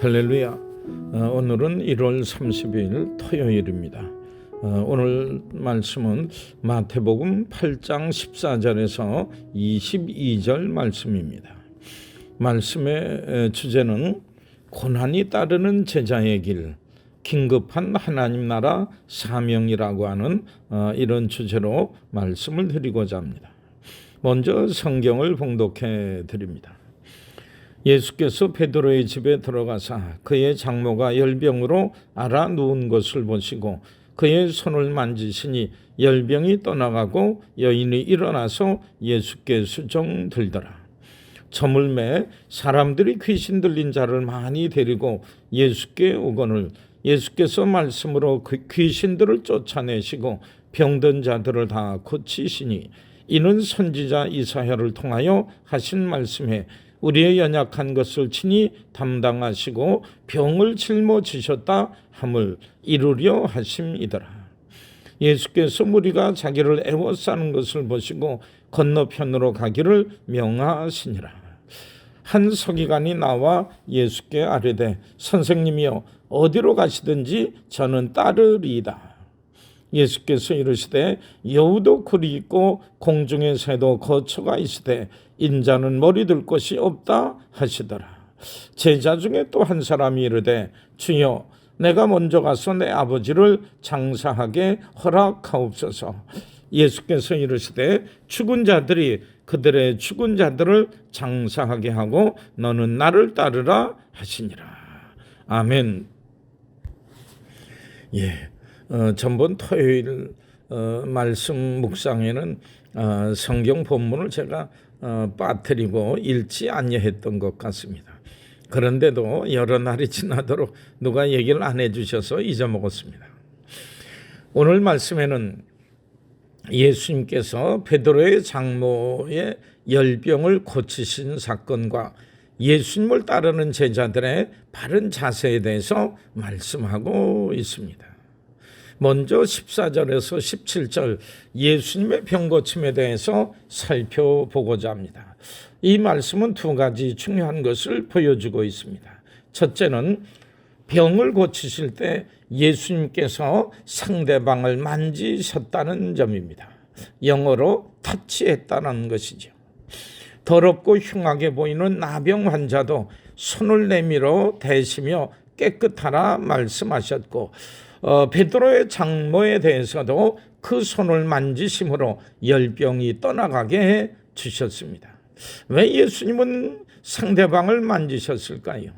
할렐루야. 어, 오늘은 1월 30일 토요일입니다. 어, 오늘 말씀은 마태복음 8장 14절에서 22절 말씀입니다. 말씀의 주제는 고난이 따르는 제자의 길, 긴급한 하나님 나라 사명이라고 하는 어, 이런 주제로 말씀을 드리고자 합니다. 먼저 성경을 봉독해 드립니다. 예수께서 베드로의 집에 들어가사 그의 장모가 열병으로 알아 누운 것을 보시고 그의 손을 만지시니 열병이 떠나가고 여인이 일어나서 예수께 수종 들더라. 저물매 사람들이 귀신 들린 자를 많이 데리고 예수께 오거늘 예수께서 말씀으로 그 귀신들을 쫓아내시고 병든 자들을 다 고치시니 이는 선지자 이사야를 통하여 하신 말씀에 우리의 연약한 것을 친히 담당하시고 병을 짊어지셨다 함을 이루려 하심이더라. 예수께서 무리가 자기를 애워싸는 것을 보시고 건너편으로 가기를 명하시니라. 한 서기관이 나와 예수께 아뢰되 선생님이여 어디로 가시든지 저는 따르리이다. 예수께서 이르시되 여우도 굴이 있고 공중의 새도 거처가 있으되 인자는 머리 들 곳이 없다 하시더라. 제자 중에 또 한 사람이 이르되 주여 내가 먼저 가서 내 아버지를 장사하게 허락하옵소서. 예수께서 이르시되 죽은 자들이 그들의 죽은 자들을 장사하게 하고 너는 나를 따르라 하시니라. 아멘. 예. 어, 전번 토요일 어, 말씀 묵상에는 어, 성경 본문을 제가 어, 빠뜨리고 읽지 아니했던 것 같습니다. 그런데도 여러 날이 지나도록 누가 얘기를 안 해주셔서 잊어먹었습니다. 오늘 말씀에는 예수님께서 베드로의 장모의 열병을 고치신 사건과 예수님을 따르는 제자들의 바른 자세에 대해서 말씀하고 있습니다. 먼저 14절에서 17절 예수님의 병고침에 대해서 살펴보고자 합니다. 이 말씀은 두 가지 중요한 것을 보여주고 있습니다. 첫째는 병을 고치실 때 예수님께서 상대방을 만지셨다는 점입니다. 영어로 터치했다는 것이죠. 더럽고 흉하게 보이는 나병 환자도 손을 내밀어 대시며 깨끗하라 말씀하셨고 어, 베드로의 장모에 대해서도 그 손을 만지심으로 열병이 떠나가게 해 주셨습니다. 왜 예수님은 상대방을 만지셨을까요?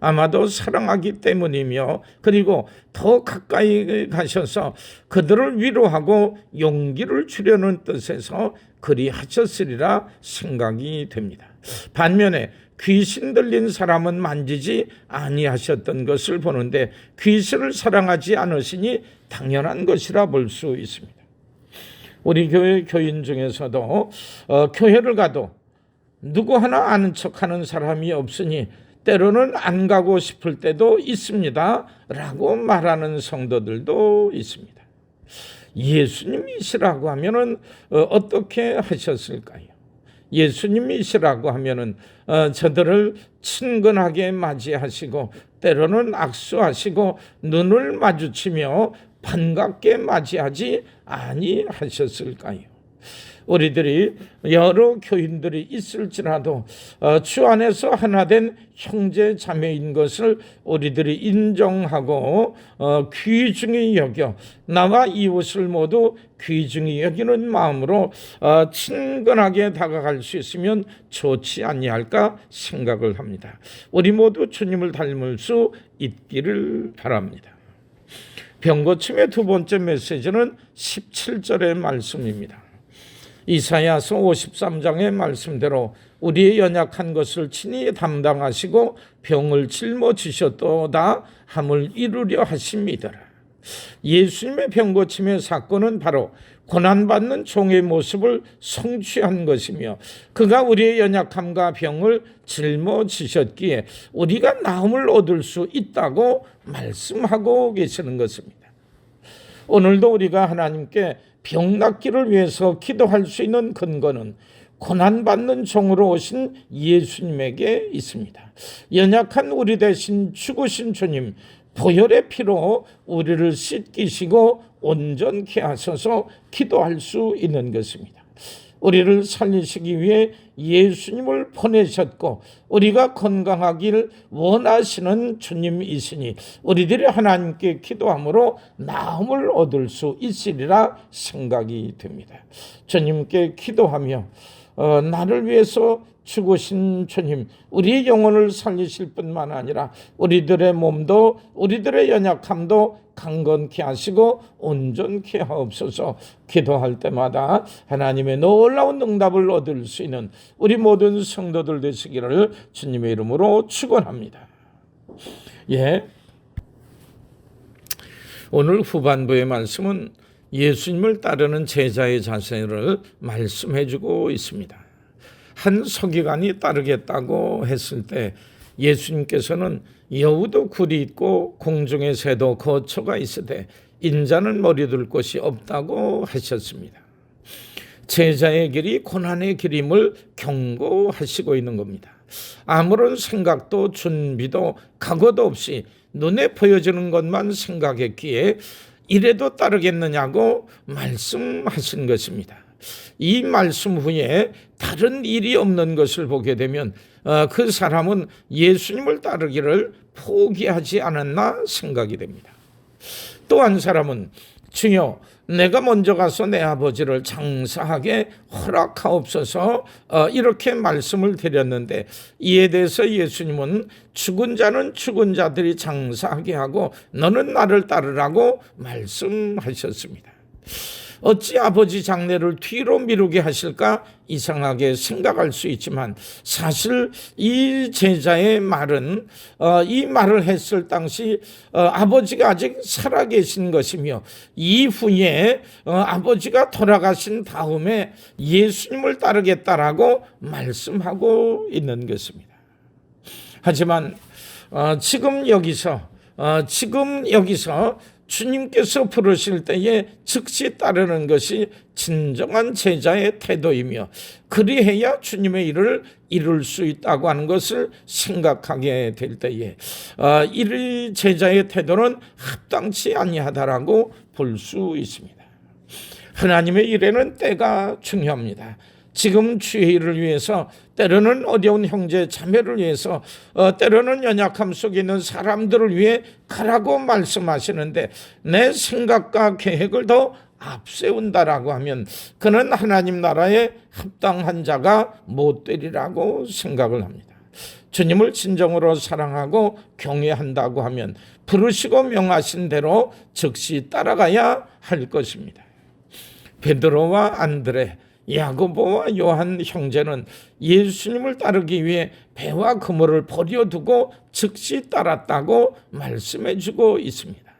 아마도 사랑하기 때문이며 그리고 더 가까이 가셔서 그들을 위로하고 용기를 주려는 뜻에서 그리 하셨으리라 생각이 됩니다. 반면에 귀신 들린 사람은 만지지 아니하셨던 것을 보는데 귀신을 사랑하지 않으시니 당연한 것이라 볼 수 있습니다. 우리 교회 교인 중에서도 어, 교회를 가도 누구 하나 아는 척하는 사람이 없으니 때로는 안 가고 싶을 때도 있습니다. 라고 말하는 성도들도 있습니다. 예수님이시라고 하면은 어, 어떻게 하셨을까요? 예수님이시라고 하면은 어, 저들을 친근하게 맞이하시고 때로는 악수하시고 눈을 마주치며 반갑게 맞이하지 아니하셨을까요? 우리들이 여러 교인들이 있을지라도 어, 주 안에서 하나된 형제 자매인 것을 우리들이 인정하고 어, 귀중히 여겨 나와 이웃을 모두 귀중히 여기는 마음으로 어, 친근하게 다가갈 수 있으면 좋지 아니할까 생각을 합니다. 우리 모두 주님을 닮을 수 있기를 바랍니다. 병고침의 두 번째 메시지는 17절의 말씀입니다. 이사야서 53장의 말씀대로 우리의 연약한 것을 친히 담당하시고 병을 짊어지셨도다 함을 이루려 하십니다. 예수님의 병 고침의 사건은 바로 고난받는 종의 모습을 성취한 것이며 그가 우리의 연약함과 병을 짊어지셨기에 우리가 나음을 얻을 수 있다고 말씀하고 계시는 것입니다. 오늘도 우리가 하나님께 병 낫기를 위해서 기도할 수 있는 근거는 고난받는 종으로 오신 예수님에게 있습니다. 연약한 우리 대신 죽으신 주님, 보혈의 피로 우리를 씻기시고 온전케 하셔서 기도할 수 있는 것입니다. 우리를 살리시기 위해 예수님을 보내셨고 우리가 건강하길 원하시는 주님이시니 우리들이 하나님께 기도함으로 나음을 얻을 수 있으리라 생각이 됩니다. 주님께 기도하며 어, 나를 위해서 죽으신 주님, 우리의 영혼을 살리실 뿐만 아니라 우리들의 몸도 우리들의 연약함도 강건케 하시고 온전케 하옵소서 기도할 때마다 하나님의 놀라운 응답을 얻을 수 있는 우리 모든 성도들 되시기를 주님의 이름으로 축원합니다. 예. 오늘 후반부의 말씀은 예수님을 따르는 제자의 자세를 말씀해 주고 있습니다. 한 서기관이 따르겠다고 했을 때 예수님께서는 여우도 굴이 있고 공중의 새도 거처가 있으되 인자는 머리둘 곳이 없다고 하셨습니다. 제자의 길이 고난의 길임을 경고하시고 있는 겁니다. 아무런 생각도 준비도 각오도 없이 눈에 보여지는 것만 생각했기에 이래도 따르겠느냐고 말씀하신 것입니다. 이 말씀 후에 다른 일이 없는 것을 보게 되면 어, 그 사람은 예수님을 따르기를 포기하지 않았나 생각이 됩니다. 또 한 사람은 주여 내가 먼저 가서 내 아버지를 장사하게 허락하옵소서 어, 이렇게 말씀을 드렸는데 이에 대해서 예수님은 죽은 자는 죽은 자들이 장사하게 하고 너는 나를 따르라고 말씀하셨습니다. 어찌 아버지 장례를 뒤로 미루게 하실까 이상하게 생각할 수 있지만 사실 이 제자의 말은 어, 이 말을 했을 당시 어, 아버지가 아직 살아계신 것이며 이후에 어, 아버지가 돌아가신 다음에 예수님을 따르겠다라고 말씀하고 있는 것입니다. 하지만 어, 지금 여기서 어, 지금 여기서 주님께서 부르실 때에 즉시 따르는 것이 진정한 제자의 태도이며 그리해야 주님의 일을 이룰 수 있다고 하는 것을 생각하게 될 때에 어, 이 제자의 태도는 합당치 아니하다라고 볼 수 있습니다. 하나님의 일에는 때가 중요합니다. 지금 주의 일을 위해서 때로는 어려운 형제 자매를 위해서 어, 때로는 연약함 속에 있는 사람들을 위해 가라고 말씀하시는데 내 생각과 계획을 더 앞세운다라고 하면 그는 하나님 나라에 합당한 자가 못 되리라고 생각을 합니다. 주님을 진정으로 사랑하고 경외한다고 하면 부르시고 명하신 대로 즉시 따라가야 할 것입니다. 베드로와 안드레 야고보와 요한 형제는 예수님을 따르기 위해 배와 그물을 버려두고 즉시 따랐다고 말씀해 주고 있습니다.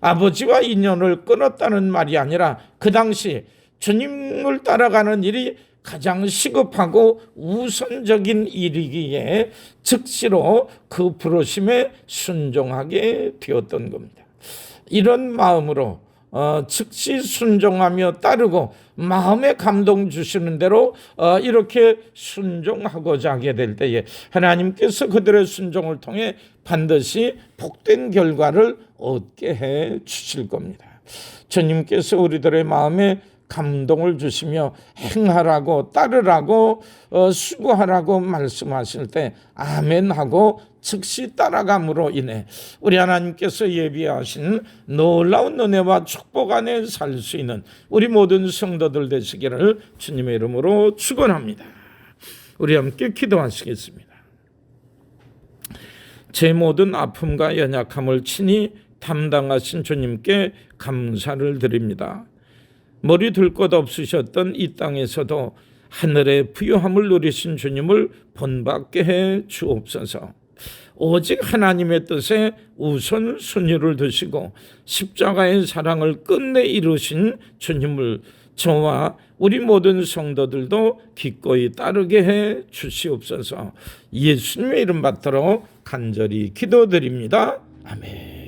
아버지와 인연을 끊었다는 말이 아니라 그 당시 주님을 따라가는 일이 가장 시급하고 우선적인 일이기에 즉시로 그 부르심에 순종하게 되었던 겁니다. 이런 마음으로 어, 즉시 순종하며 따르고 마음에 감동 주시는 대로 어, 이렇게 순종하고자 하게 될 때에 하나님께서 그들의 순종을 통해 반드시 복된 결과를 얻게 해 주실 겁니다. 주님께서 우리들의 마음에 감동을 주시며 행하라고 따르라고 어, 수고하라고 말씀하실 때 아멘하고 즉시 따라감으로 인해 우리 하나님께서 예비하신 놀라운 은혜와 축복 안에 살 수 있는 우리 모든 성도들 되시기를 주님의 이름으로 축원합니다. 우리 함께 기도하시겠습니다. 제 모든 아픔과 연약함을 친히 담당하신 주님께 감사를 드립니다. 머리 둘것 없으셨던 이 땅에서도 하늘의 부유함을 누리신 주님을 본받게 해 주옵소서. 오직 하나님의 뜻에 우선 순위를 두시고 십자가의 사랑을 끝내 이루신 주님을 저와 우리 모든 성도들도 기꺼이 따르게 해 주시옵소서. 예수님의 이름 받들어 간절히 기도드립니다. 아멘.